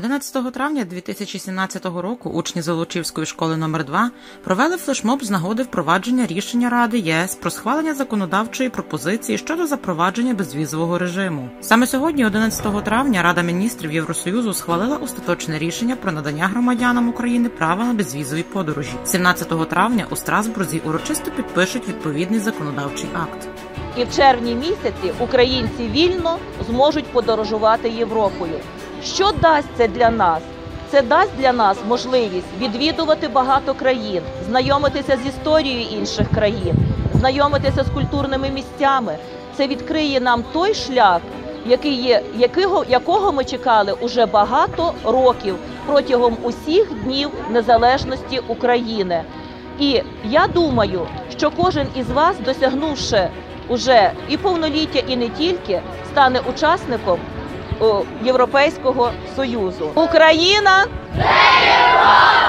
11 травня 2017 року учні Золочівської школи номер 2 провели флешмоб з нагоди впровадження рішення Ради ЄС про схвалення законодавчої пропозиції щодо запровадження безвізового режиму. Саме сьогодні, 11 травня, Рада міністрів Євросоюзу схвалила остаточне рішення про надання громадянам України права на безвізові подорожі. 17 травня у Страсбурзі урочисто підпишуть відповідний законодавчий акт. І в червні місяці українці вільно зможуть подорожувати Європою. Що дасть це для нас? Це дасть для нас можливість відвідувати багато країн, знайомитися з історією інших країн, знайомитися з культурними місцями. Це відкриє нам той шлях, який є, якого, якого ми чекали уже багато років протягом усіх днів незалежності України. І я думаю, що кожен із вас, досягнувши уже і повноліття, і не тільки, стане учасником Європейського Союзу. Україна це Європа!